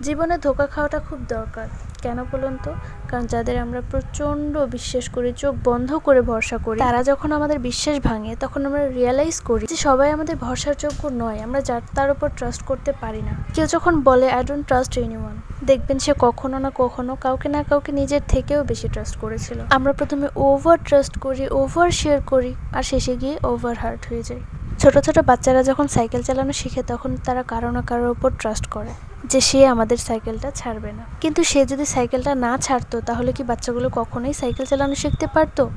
জীবনে ধোকা খাওয়াটা খুব দরকার। কেন বলুন তো? কারণ যাদের আমরা প্রচণ্ড বিশ্বাস করি, চোখ বন্ধ করে ভরসা করি, তারা যখন আমাদের বিশ্বাস ভাঙে, তখন আমরা রিয়েলাইজ করি যে সবাই আমাদের ভরসার যোগ্য নয়। আমরা যার, তার উপর ট্রাস্ট করতে পারি না। কেউ যখন বলে আই ডোন্ট ট্রাস্ট এনিওয়ান দেখবেন সে কখনো না কখনো কাউকে না কাউকে নিজের থেকেও বেশি ট্রাস্ট করেছিল। আমরা প্রথমে ওভার ট্রাস্ট করি ওভার শেয়ার করি, আর শেষে গিয়ে ওভার হার্ট হয়ে যায় ছোট ছোট বাচ্চারা যখন সাইকেল চালানো শিখে, তখন তারা কারও না কারোর উপর ট্রাস্ট করে। যে সে আমাদের সাইকেলটা ছাড়বে না। কিন্তু সে যদি সাইকেলটা না ছাড়তো, তাহলে কি বাচ্চাগুলো কখনোই সাইকেল চালানো শিখতে পারতো?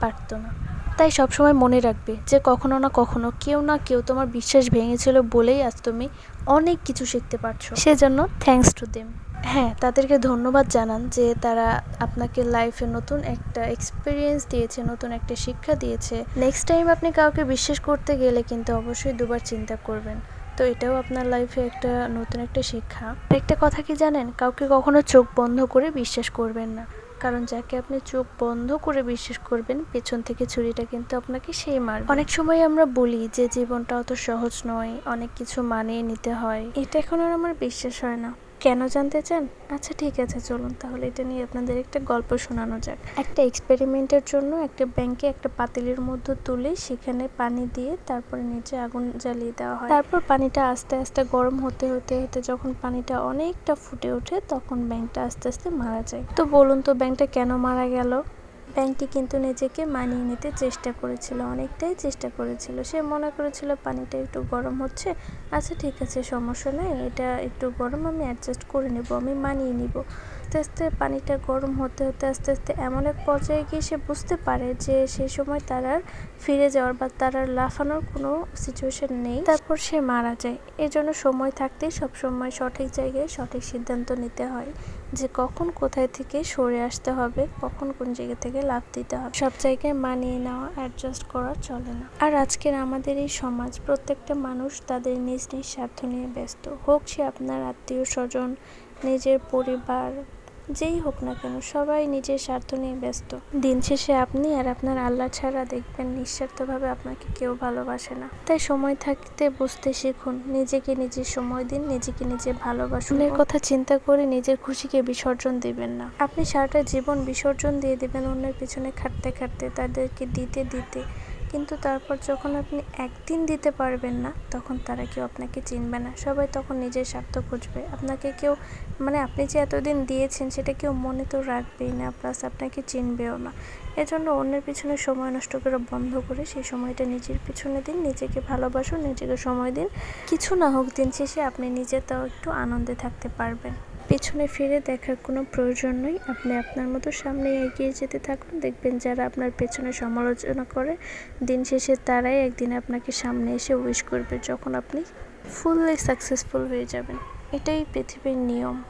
পারতো না। তাই সবসময় মনে রাখবে যে কখনো না কখনো কেউ না কেউ তোমার বিশ্বাস ভেঙেছিল বলেই আজ তুমি অনেক কিছু শিখতে পারছ। সেজন্য থ্যাংকস টু দেম হ্যাঁ তাদেরকে ধন্যবাদ জানান যে তারা আপনাকে লাইফে নতুন একটা এক্সপিরিয়েন্স দিয়েছে, নতুন একটা শিক্ষা দিয়েছে। নেক্সট টাইম আপনি কাউকে বিশ্বাস করতে গেলে কিন্তু অবশ্যই দুবার চিন্তা করবেন। তো এটাও আপনার লাইফে একটা নতুন একটা শিক্ষা। একটা কথা কি জানেন? কাউকে কখনো চোখ বন্ধ করে বিশ্বাস করবেন না। কারণ যাকে আপনি চোখ বন্ধ করে বিশ্বাস করবেন, পেছন থেকে ছুরিটা কিন্তু আপনাকে সেই মার অনেক সময় আমরা বলি যে, জীবনটা অত সহজ নয়, অনেক কিছু মানিয়ে নিতে হয়। এটা এখন আর আমার বিশ্বাস হয় না। কেন জানতে চান? আচ্ছা ঠিক আছে, চলুন তাহলে এটা নিয়ে আপনাদের একটা গল্প শোনানো যাক। একটা এক্সপেরিমেন্টের জন্য একটা ব্যাংকে একটা পাতিলের মধ্যে তুলে সেখানে পানি দিয়ে তারপরে নিচে আগুন জ্বালিয়ে দেওয়া হয়। তারপর পানিটা আস্তে আস্তে গরম হতে হতে হতে যখন পানিটা অনেকটা ফুটে ওঠে, তখন ব্যাংকটা আস্তে আস্তে মারা যায়। তো বলুন তো ব্যাংকটা কেন মারা গেল? ব্যাংকটি কিন্তু নিজেকে মানিয়ে নিতে চেষ্টা করেছিল, অনেকটাই চেষ্টা করেছিল। সে মনে করেছিল, পানিটা একটু গরম হচ্ছে আচ্ছা ঠিক আছে, সমস্যা নেই, এটা একটু গরম, আমি অ্যাডজাস্ট করে নেব, আমি মানিয়ে নিব। আস্তে আস্তে পানিটা গরম হতে হতে, আস্তে আস্তে এমন এক পর্যায়ে গিয়ে সে বুঝতে পারে যে সেই সময় তার আর ফিরে যাওয়ার বা তার আর লাফানোর কোনো সিচুয়েশন নেই। তারপর সে মারা যায়। এর জন্য সময় থাকতেই সবসময় সঠিক জায়গায় সঠিক সিদ্ধান্ত নিতে হয় যে কখন কোথায় থেকে সরে আসতে হবে, কখন কোন জায়গা থেকে লাভ দিতে হবে। সব জায়গায় মানিয়ে নেওয়া অ্যাডজাস্ট করা চলে না। আর আজকের আমাদের এই সমাজ, প্রত্যেকটা মানুষ তাদের নিজ নিজ স্বার্থ নিয়ে ব্যস্ত। হোক সে আপনার আত্মীয় স্বজন, নিজের পরিবার যেই হোক না কেন সবাই নিজের স্বার্থ নিয়ে ব্যস্ত। দিন শেষে আপনি আর আপনার আল্লাহ ছাড়া দেখবেন নিঃস্বার্থভাবে আপনাকে কেউ ভালোবাসে না। তাই সময় থাকতে বুঝতে শিখুন নিজেকে নিজের সময় দিন নিজেকে নিজে ভালোবাসুন। এর কথা চিন্তা করে নিজের খুশিকে বিসর্জন দিবেন না। আপনি সারাটা জীবন বিসর্জন দিয়ে দিবেন অন্যের পিছনে খাটতে খাটতে তাদেরকে দিতে দিতে। কিন্তু তারপর যখন আপনি একদিন দিতে পারবেন না, তখন তারা কেউ আপনাকে চিনবে না। সবাই তখন নিজের স্বার্থ খুঁজবে। আপনাকে কেউ মানে আপনি যে এতদিন দিয়েছেন, সেটা কেউ মনে তো রাখবেই না প্লাস আপনাকে চিনবেও না। এজন্য অন্যের পিছনে সময় নষ্ট করা বন্ধ করে সেই সময়টা নিজের পিছনে দিন, নিজেকে ভালোবাসুন, নিজেকে সময় দিন। কিছু না হোক দিন শেষে আপনি নিজে তাও একটু আনন্দে থাকতে পারবেন। পেছনে ফিরে দেখার কোনো প্রয়োজন নেই। আপনি আপনার মতো সামনে এগিয়ে যেতে থাকুন। দেখবেন যারা আপনার পেছনে সমালোচনা করে, দিন শেষে তারাই একদিন আপনাকে সামনে এসে উইশ করবে, যখন আপনি ফুললি সাকসেসফুল হয়ে যাবেন। এটাই পৃথিবীর নিয়ম।